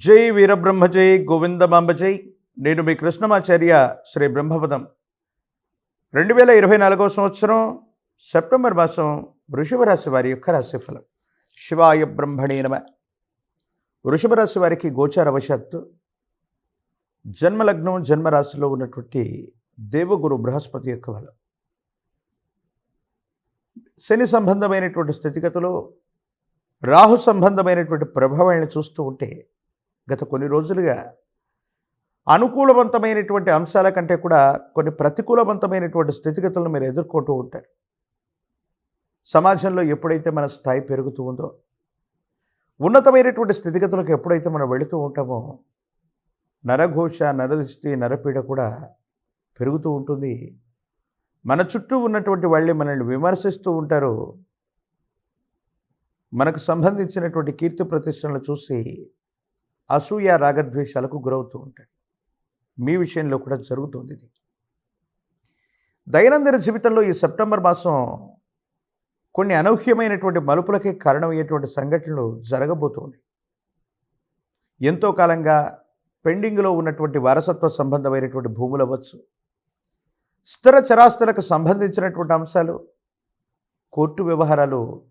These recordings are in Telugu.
జై వీరబ్రహ్మ జై గోవిందమాంబ జై నేను మీ కృష్ణమాచార్య శ్రీ బ్రహ్మపదం రెండు వేల ఇరవై నాలుగవ సంవత్సరం సెప్టెంబర్ మాసం వృషభ రాశి వారి యొక్క రాశిఫలం. శివాయ బ్రహ్మణే నమ. వృషభ రాశి వారికి గోచార వశాత్తు జన్మలగ్నం జన్మరాశిలో ఉన్నటువంటి దేవగురు బృహస్పతి యొక్క బలం శని సంబంధమైనటువంటి స్థితిగతులు రాహు సంబంధమైనటువంటి ప్రభావాలను చూస్తూ ఉంటే గత కొన్ని రోజులుగా అనుకూలవంతమైనటువంటి అంశాల కంటే కూడా కొన్ని ప్రతికూలవంతమైనటువంటి స్థితిగతులను మీరు ఎదుర్కొంటూ ఉంటారు. సమాజంలో ఎప్పుడైతే మన స్థాయి పెరుగుతూ ఉందో ఉన్నతమైనటువంటి స్థితిగతులకు ఎప్పుడైతే మనం వెళుతూ ఉంటామో నరఘోష నరదృష్టి నరపీడ కూడా పెరుగుతూ ఉంటుంది. మన చుట్టూ ఉన్నటువంటి వాళ్ళే మనల్ని విమర్శిస్తూ ఉంటారు. మనకు సంబంధించినటువంటి కీర్తి ప్రతిష్టలను చూసి అసూయ రాగద్వేషాలకు గురవుతూ ఉంటాడు. మీ విషయంలో కూడా జరుగుతుంది ఇది. దైనందిన జీవితంలో ఈ సెప్టెంబర్ మాసం కొన్ని అనూహ్యమైనటువంటి మలుపులకే కారణమయ్యేటువంటి సంఘటనలు జరగబోతున్నాయి ఎంతో కాలంగా పెండింగ్లో ఉన్నటువంటి వారసత్వ సంబంధమైనటువంటి భూములు అవ్వచ్చు స్థిర చరాస్తులకు సంబంధించినటువంటి అంశాలు కోర్టు వ్యవహారాలు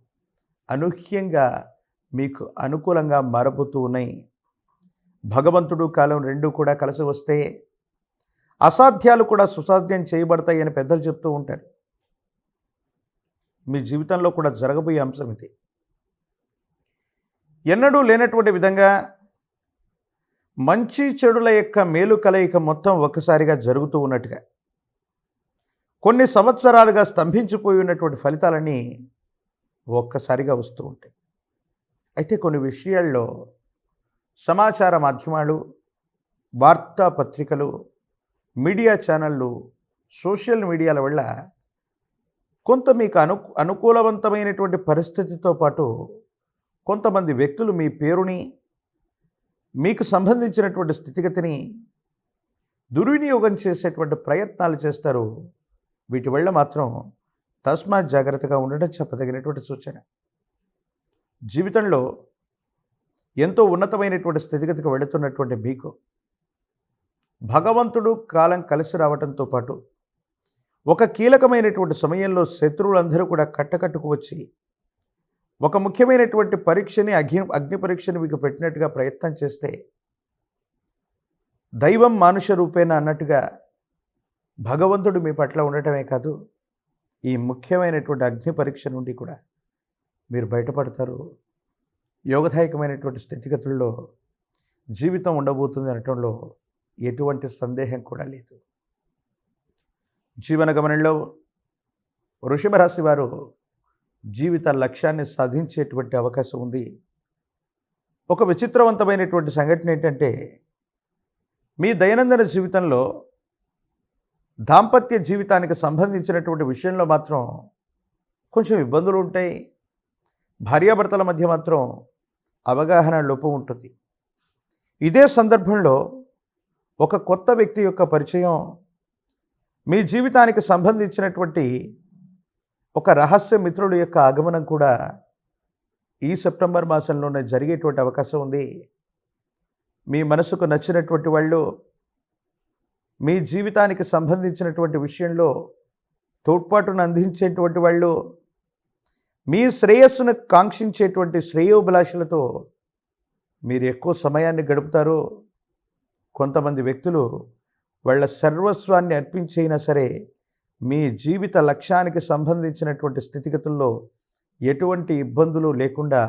అనూహ్యంగా మీకు అనుకూలంగా మారబోతూ ఉన్నాయి. భగవంతుడు కాలం రెండూ కూడా కలిసి వస్తే అసాధ్యాలు కూడా సుసాధ్యం చేయబడతాయని పెద్దలు చెప్తూ ఉంటారు. మీ జీవితంలో కూడా జరగబోయే అంశం ఇది. ఎన్నడూ లేనటువంటి విధంగా మంచి చెడుల యొక్క మేలు కలయిక మొత్తం ఒక్కసారిగా జరుగుతూ ఉన్నట్టుగా కొన్ని సంవత్సరాలుగా స్తంభించిపోయి ఉన్నటువంటి ఫలితాలన్నీ ఒక్కసారిగా వస్తూ ఉంటాయి. అయితే కొన్ని విషయాల్లో సమాచార మాధ్యమాలు వార్తాపత్రికలు మీడియా ఛానళ్ళు సోషల్ మీడియాల వల్ల కొంత మీకు అను అనుకూలవంతమైనటువంటి పరిస్థితితో పాటు కొంతమంది వ్యక్తులు మీ పేరుని మీకు సంబంధించినటువంటి స్థితిగతిని దుర్వినియోగం చేసేటువంటి ప్రయత్నాలు చేస్తారు. వీటి వల్ల మాత్రం తస్మాత్ జాగ్రత్తగా ఉండడం చెప్పదగినటువంటి సూచన. జీవితంలో ఎంతో ఉన్నతమైనటువంటి స్థితిగతికి వెళుతున్నటువంటి మీకు భగవంతుడు కాలం కలిసి రావడంతో పాటు ఒక కీలకమైనటువంటి సమయంలో శత్రువులందరూ కూడా కట్టకట్టుకు వచ్చి ఒక ముఖ్యమైనటువంటి పరీక్షని అగ్ని అగ్ని పరీక్షని మీకు పెట్టినట్టుగా ప్రయత్నం చేస్తే దైవం మానుష రూపేణ అన్నట్టుగా భగవంతుడు మీ పట్ల ఉండటమే కాదు ఈ ముఖ్యమైనటువంటి అగ్ని పరీక్ష నుండి కూడా మీరు బయటపడతారు. యోగదాయకమైనటువంటి స్థితిగతుల్లో జీవితం ఉండబోతుంది అనటంలో ఎటువంటి సందేహం కూడా లేదు. జీవన గమనంలో వృషభరాశి వారు జీవిత లక్ష్యాన్ని సాధించేటువంటి అవకాశం ఉంది. ఒక విచిత్రవంతమైనటువంటి సంఘటన ఏంటంటే మీ దైనందిన జీవితంలో దాంపత్య జీవితానికి సంబంధించినటువంటి విషయంలో మాత్రం కొంచెం ఇబ్బందులు ఉంటాయి. భార్యాభర్తల మధ్య మాత్రం అవగాహన లోపం ఉంటుంది. ఇదే సందర్భంలో ఒక కొత్త వ్యక్తి యొక్క పరిచయం మీ జీవితానికి సంబంధించినటువంటి ఒక రహస్య మిత్రుడు యొక్క ఆగమనం కూడా ఈ సెప్టెంబర్ మాసంలోనే జరిగేటువంటి అవకాశం ఉంది. మీ మనసుకు నచ్చినటువంటి వాళ్ళు మీ జీవితానికి సంబంధించినటువంటి విషయంలో తోడ్పాటును అందించేటువంటి వాళ్ళు మీ శ్రేయస్సును కాంక్షించేటువంటి శ్రేయోభిలాషులతో మీరు ఎక్కువ సమయాన్ని గడుపుతారు కొంతమంది వ్యక్తులు వాళ్ళ సర్వస్వాన్ని అర్పించైనా సరే మీ జీవిత లక్ష్యానికి సంబంధించినటువంటి స్థితిగతుల్లో ఎటువంటి ఇబ్బందులు లేకుండా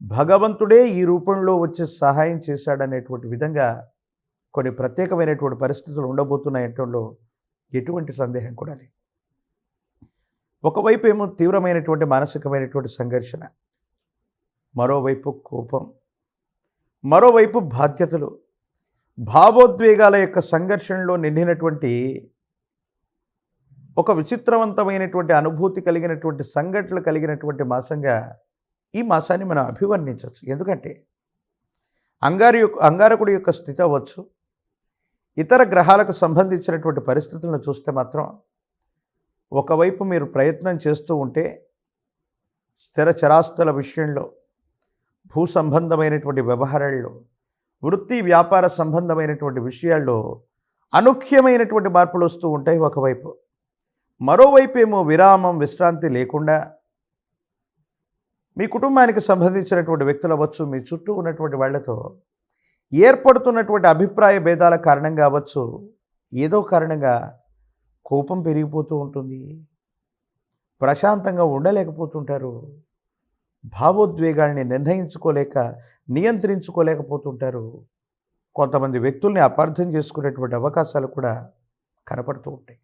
భగవంతుడే ఈ రూపంలో వచ్చి సహాయం చేశాడనేటువంటి విధంగా కొన్ని ప్రత్యేకమైనటువంటి పరిస్థితులు ఉండబోతున్నాయటంలో ఎటువంటి సందేహం కూడా లేదు. ఒకవైపు ఏమో తీవ్రమైనటువంటి మానసికమైనటువంటి సంఘర్షణ మరోవైపు కోపం మరోవైపు బాధ్యతలు భావోద్వేగాల యొక్క సంఘర్షణలో నిండినటువంటి ఒక విచిత్రవంతమైనటువంటి అనుభూతి కలిగినటువంటి సంఘటనలు కలిగినటువంటి మాసంగా ఈ మాసాన్ని మనం అభివర్ణించవచ్చు. ఎందుకంటే అంగారి యొక్క అంగారకుడి యొక్క స్థితి అవ్వచ్చు ఇతర గ్రహాలకు సంబంధించినటువంటి పరిస్థితులను చూస్తే మాత్రం ఒకవైపు మీరు ప్రయత్నం చేస్తూ ఉంటే స్థిర చరాస్తుల విషయంలో భూ సంబంధమైనటువంటి వ్యవహారాల్లో వృత్తి వ్యాపార సంబంధమైనటువంటి విషయాల్లో అనూఖ్యమైనటువంటి మార్పులు వస్తూ ఉంటాయి ఒకవైపు. మరోవైపు ఏమో విరామం విశ్రాంతి లేకుండా మీ కుటుంబానికి సంబంధించినటువంటి వ్యక్తులు అవ్వచ్చు మీ చుట్టూ ఉన్నటువంటి వాళ్ళతో ఏర్పడుతున్నటువంటి అభిప్రాయ భేదాల కారణంగా అవ్వచ్చు ఏదో కారణంగా కోపం పెరిగిపోతూ ఉంటుంది. ప్రశాంతంగా ఉండలేకపోతుంటారు. భావోద్వేగాల్ని నిర్ణయించుకోలేక నియంత్రించుకోలేకపోతుంటారు. కొంతమంది వ్యక్తుల్ని అపార్థం చేసుకునేటువంటి అవకాశాలు కూడా కనపడుతూ ఉంటాయి.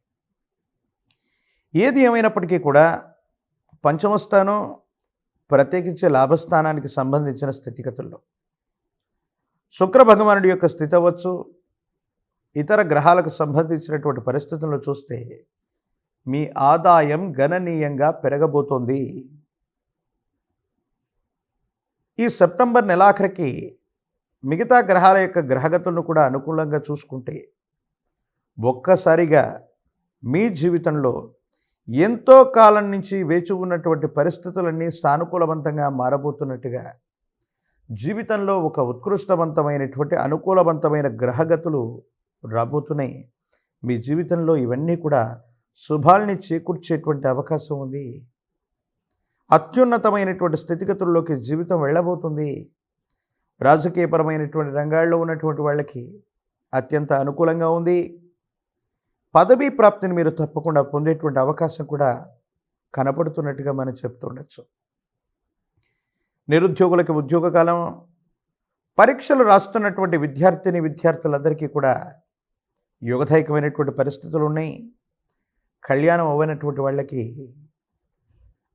ఏది ఏమైనప్పటికీ కూడా పంచమస్థానం ప్రత్యేకించే లాభస్థానానికి సంబంధించిన స్థితిగతుల్లో. శుక్ర భగవానుడి యొక్క స్థితి అవ్వచ్చు ఇతర గ్రహాలకు సంబంధించినటువంటి పరిస్థితులను చూస్తే మీ ఆదాయం గణనీయంగా పెరగబోతోంది. ఈ సెప్టెంబర్ నెలాఖరికి మిగతా గ్రహాల యొక్క గ్రహగతులను కూడా అనుకూలంగా చూసుకుంటే ఒక్కసారిగా మీ జీవితంలో ఎంతో కాలం నుంచి వేచి ఉన్నటువంటి పరిస్థితులన్నీ సానుకూలవంతంగా మారబోతున్నట్టుగా జీవితంలో ఒక ఉత్కృష్టవంతమైనటువంటి అనుకూలవంతమైన గ్రహగతులు రాబోతున్నాయి. మీ జీవితంలో ఇవన్నీ కూడా శుభాల్ని చేకూర్చేటువంటి అవకాశం ఉంది. అత్యున్నతమైనటువంటి స్థితిగతుల్లోకి జీవితం వెళ్ళబోతుంది. రాజకీయపరమైనటువంటి రంగాల్లో ఉన్నటువంటి వాళ్ళకి అత్యంత అనుకూలంగా ఉంది. పదవీ ప్రాప్తిని మీరు తప్పకుండా పొందేటువంటి అవకాశం కూడా కనపడుతున్నట్టుగా మనం చెప్తుండొచ్చు. నిరుద్యోగులకి ఉద్యోగకాలం పరీక్షలు రాస్తున్నటువంటి విద్యార్థిని విద్యార్థులందరికీ కూడా యోగదాయకమైనటువంటి పరిస్థితులు ఉన్నాయి కళ్యాణం అవ్వనటువంటి వాళ్ళకి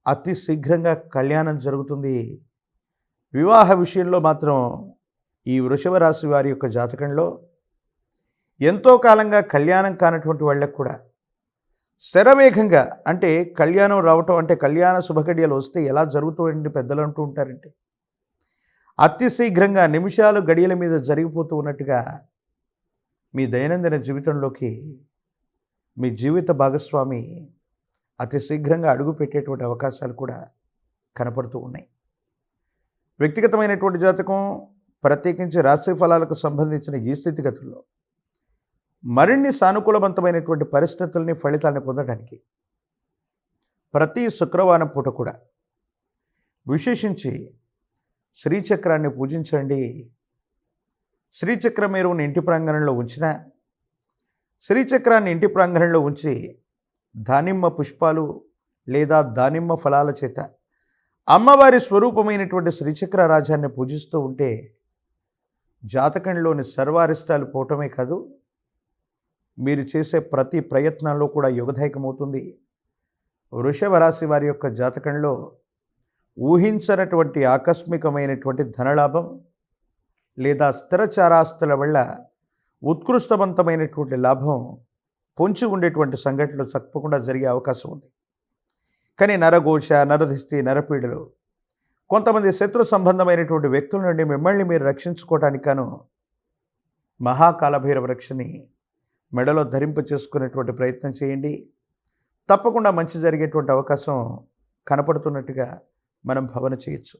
అతి శీఘ్రంగా కళ్యాణం జరుగుతుంది. వివాహ విషయంలో మాత్రం ఈ వృషభ రాశి వారి యొక్క జాతకంలో ఎంతో కాలంగా కళ్యాణం కానటువంటి వాళ్ళకు కూడా శరవేగంగా అంటే కళ్యాణం రావటం అంటే కళ్యాణ శుభగడియలు వస్తే ఎలా జరుగుతాయండి పెద్దలు అంటూ ఉంటారంటే అతి శీఘ్రంగా నిమిషాలు గడియల మీద జరిగిపోతూ ఉన్నట్టుగా మీ దైనందిన జీవితంలోకి మీ జీవిత భాగస్వామి అతి శీఘ్రంగా అడుగుపెట్టేటువంటి అవకాశాలు కూడా కనపడుతూ ఉన్నాయి. వ్యక్తిగతమైనటువంటి జాతకం ప్రత్యేకించి రాశి ఫలాలకు సంబంధించిన ఈ స్థితిగతుల్లో మరిన్ని సానుకూలవంతమైనటువంటి పరిస్థితుల్ని ఫలితాలను పొందడానికి ప్రతి శుక్రవారం పూట కూడా విశేషించి శ్రీచక్రాన్ని పూజించండి. శ్రీచక్రం ఎరువుని ఇంటి ప్రాంగణంలో ఉంచిన శ్రీచక్రాన్ని ఇంటి ప్రాంగణంలో ఉంచి దానిమ్మ పుష్పాలు లేదా దానిమ్మ ఫలాల చేత అమ్మవారి స్వరూపమైనటువంటి శ్రీచక్ర రాజాన్ని పూజిస్తూ ఉంటే జాతకంలోని సర్వారిష్టాలు పోవటమే కాదు మీరు చేసే ప్రతి ప్రయత్నంలో కూడా యుగదాయకమవుతుంది. వృషభ రాశి వారి యొక్క జాతకంలో ఊహించనటువంటి ఆకస్మికమైనటువంటి ధనలాభం లేదా స్థిరచారాస్తుల వల్ల ఉత్కృష్టవంతమైనటువంటి లాభం పొంచి ఉండేటువంటి సంఘటనలు తప్పకుండా జరిగే అవకాశం ఉంది. కానీ నరఘోష నరధిష్టి నరపీడలు కొంతమంది శత్రు సంబంధమైనటువంటి వ్యక్తుల నుండి మిమ్మల్ని మీరు రక్షించుకోవటానికి మహాకాలభైరవ రక్షని మెడలో ధరింప చేసుకునేటువంటి ప్రయత్నం చేయండి. తప్పకుండా మంచి జరిగేటువంటి అవకాశం కనపడుతున్నట్టుగా మనం భావన చేయొచ్చు.